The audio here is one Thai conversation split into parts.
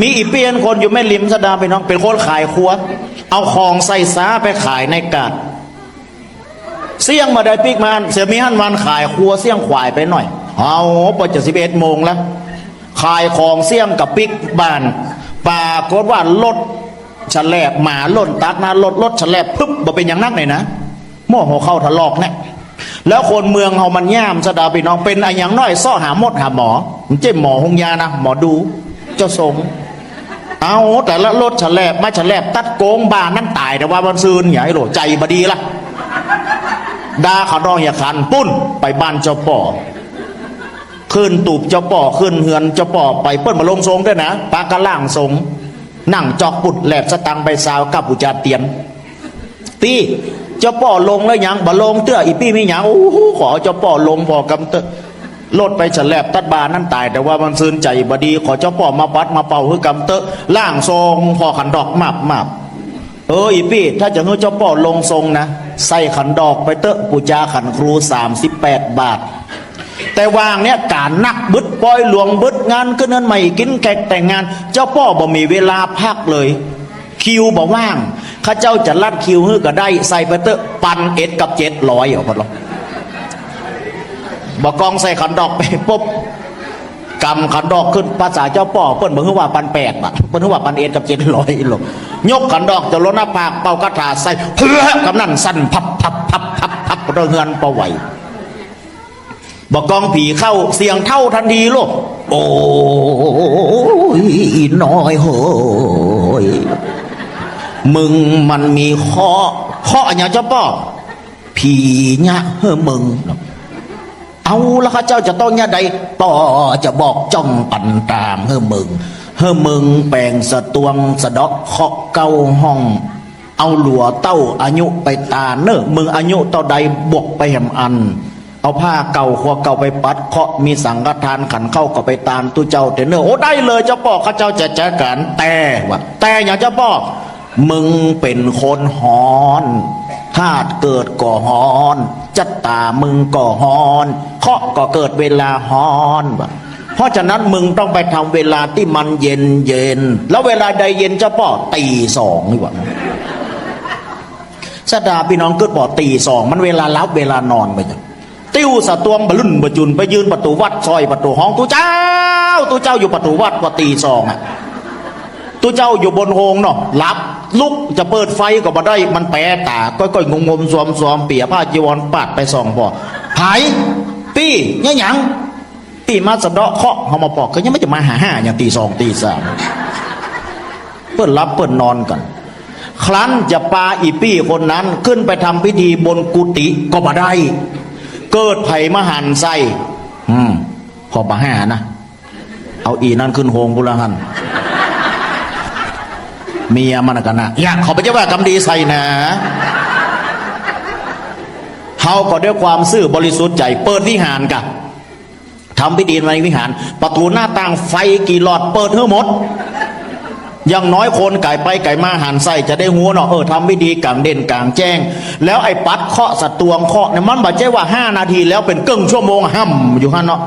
มีอีเปียนคนอยู่แม่ริมสะดาไปน้องเป็นคนขายครัว เอาของใส่ซาไปขายในกาดเสี่ยงมาได้ปีกมันเสียมีหันวันขายครัวเสี่ยงขวายไปหน่อย เอาปจะสิบเอ็ดโมงแล้ว ขายของเสี่ยงกับปิกบ้านปากฏว่ารถฉลบหมาล่นตักนะรถรถฉลบปึ๊บบ่เป็นอย่างนักเลยนะหม้อหัวเข้าทะลอกเนี่ยแล้วคนเมืองเฮามันย่ามสะดาพี่น้องเป็นอะไรอย่างน้อยซ่อหาหมดหาหมอมันเจ็บหมอหงยานะหมอดู เจ้าสงเอาแต่ละรถฉลบไม่ฉลบตัดโกงบ้านนั่นตายแต่ว่ามันซืนอย่าให้โหลใจบดีละดาขารองอย่าขันปุ้นไปบ้านเจ้าป่อขึ้นตูบเจ้าป่อขึ้นเฮือนเจ้าป่อไปเปิ้นมาลงทรงด้วยนะปากกะล่างทรงนั่งจอกปุดแหลบสตังค์ไปสาวกับอุจาเตียนปี้เจ้าป่อลงแล้วยังบ่ลงเตื้ออีปี้ไม่ยังโอ้โหขอเจ้าป่อลงพอกำเตอะรถไปฉลับตัดบานนั่นตาย แต่ว่ามันซื่นใจบดี ขอเจ้าป่อมาปัดมาเป่าคือกำเตะล่างทรงพอขันดอกมับมับเอออีปี้ถ้าจะให้เจ้าป่อลงทรงนะ ใส่ขันดอกไปเตะปูจาขันครู38บาท แต่วางเนี่ยการนักบึดปล่อยหลวงบึดงานขึ้นนั้นใหม่กินแขกแต่งงาน เจ้าป่อบ่มีเวลาพักเลย คิวบ่ว่างข้าเจ้าจะลัดคิวเฮือก็ได้ใส่ไปเตะปันเอ็ดกับเจ็ดร้อยเอาพอหรอ บอกกองใส่ขันดอกไปปุ๊บกำขันดอกขึ้นภาษาเจ้าป่อเปิ้นบอกว่าปันแปดบาทเปิ้นว่าปันเอ็ดกับเจ็ดร้อยหรอกยกขันดอกจะล้นหน้าผากเป่ากระถาใส่เพื่อกำนั่นสั่นพับพับพับพับพับรื่องเงินปะไหวบอกกองผีเข้าเสียงเท่าทันทีลูกโอ้ยน้อยโหยมึงมันมีข้อข้ออย่างเจ้าป้อผีเนี่ยเฮ้มึง เอาล้วข้าเจ้าจะต้องเนี่ยใดป้อจะบอกจ้องปันตามเฮ้อมึงเฮ้อมึงแปลงสะตวงสะดอกเคาะเก้าห้อง เอาหลัวเต้าอายุไปตาเนอะมึงอายุเต่าใดบวกไปแหมอัน เอาผ้าเก่าขัวเก่าไปปัดเคาะมีสังฆทานขันเข้าก็ไปตามตู้เจ้าเตเนอโอ้ได้เลยเจ้าป่อข้าเจ้าจะจัดการแต่ว่าแต่อย่างเจ้าป่อมึงเป็นคนหอน ธาตุเกิดก่อหอนจัตตามึงก่อหอนเคาะก็เกิดเวลาหอนว่ะเพราะฉะนั้นมึงต้องไปทำเวลาที่มันเย็นเย็น แล้วเวลาใดเย็นเจ้าป่อตีสองนี่หว่าสดาพี่น้องเกิดบ่อตีสองมันเวลารับเวลานอนไปจ้ะติ้วสะตวงบลุ่นบจุนไปยืนประตูวัดซอยประตูห้องตูเจ้าตูเจ้าอยู่ประตูวัดว่าตีสองอะตูเจ้าอยู่บนโฮงเนาะรับ ลุกจะเปิดไฟก็บ่ได้มันแปรตาก้อยๆงงๆสวมสวมๆเปียผ้าจีวรปาดไปสองบ่อหายปี้เนี่ยหยังปี้มาสะเดาะเคาะเฮามาปอกก็ยังไม่จะมาหาห้าอย่างตีสองตีสามเปิดรับเปิดนอนกัน ครั้นจะปาอีปี้คนนั้นขึ้นไปทำพิธีบนกุฏิก็บ่ได้ เกิดไผ่มหันไส้อืมพอมาห้านะ เอาอีนั่นขึ้นโฮงกุละหัน เมียมันกันนะอยากขอไปเจ้าว่ากำดีใส่นะเฮาก็ด้วยความซื่อบริสุทธิ์ใจ เปิดวิหารกะทำพิธีในวิหาร ประตูหน้าต่างไฟกี่หลอดเปิดทั้งหมดอย่างน้อยคนไก่ไปไก่มาหันไส้จะได้หัวเนาะเออทำไม่ดีกลางเด่นกลางแจ้ง แล้วไอ้ปัดเคาะสตวงเคาะเนี่ยมันบอกใช่ว่าห้านาทีแล้วเป็นครึ่งชั่วโมงห้ำอยู่ฮะเนาะ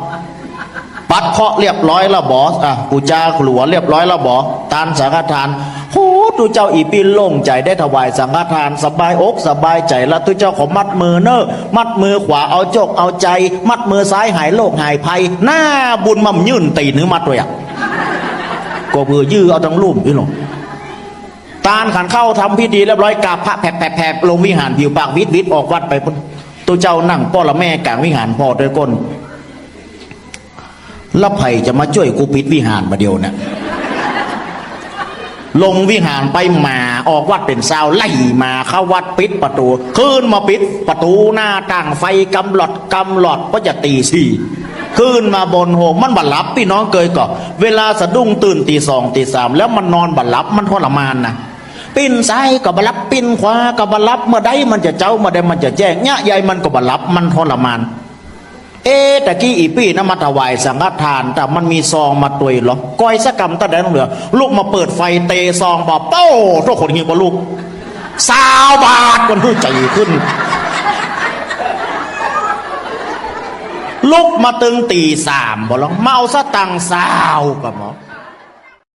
ปัดเคาะเรียบร้อยแล้วบอสอะกูจ้าขลัวเรียบร้อยแล้วบอตานสังฆทานโห ตูเจ้าอีปีโล่งใจได้ถวายสังฆทานสบายอกสบายใจแล้วตูเจ้าขอมัดมือเนอะมัดมือขวาเอาจกเอาใจ มัดมือซ้ายหายโรคหายภัย หน้าบุญมั่มยื่นตีนื้อมัดเลยอะก็เพื่อยื้อเอาทั้งลุ่มพี่หลงตานขันเข้าทำพิธีเรียบร้อยกราบพระแผลบแผลบแผลลงวิหารผิวปากวิทวิทออกวัดไปตัวเจ้านั่งพ่อละแม่กลางวิหารพ่อด้วยก้นแล้วไผ่จะมาช่วยกูปิดวิหารมาเดียวเนี่ย ลงวิหารไปหมาออกวัดเป็นสาวไล่มาเข้าวัดปิดประตูขึ้นมาปิดประตูหน้าต่างไฟกำหลอดกำหลอดก็จะตีสี่ขึ้นมาบนโฮมมันบัดลับพี่น้องเกยก่อเวลาสะดุ้งตื่นตีสองตีสามแล้วมันนอนบัดลับมันทรมานนะปิ้นซ้ายก็บัดหลับปิ้นขวาก็บัดหลับเมื่อใดมันจะเจ้าเมื่อใดมันจะแจ้งเนี่ยใหญ่มันก็บัดหลับมันทรมาน เอ๊ตะกี้อีปี้นะมาถวายสังฆทาน แต่มันมีซองมาตุยหรอก้อยสกรรมตะแดงเหลือ ลูกมาเปิดไฟเตะซองบอกเป้าทุกคนเงี้ยว่าลูกสาวบาทคนผู้ใจขึ้น ลูกมาตึงตีสามบอกลองเมาสตังสาวกับหมอ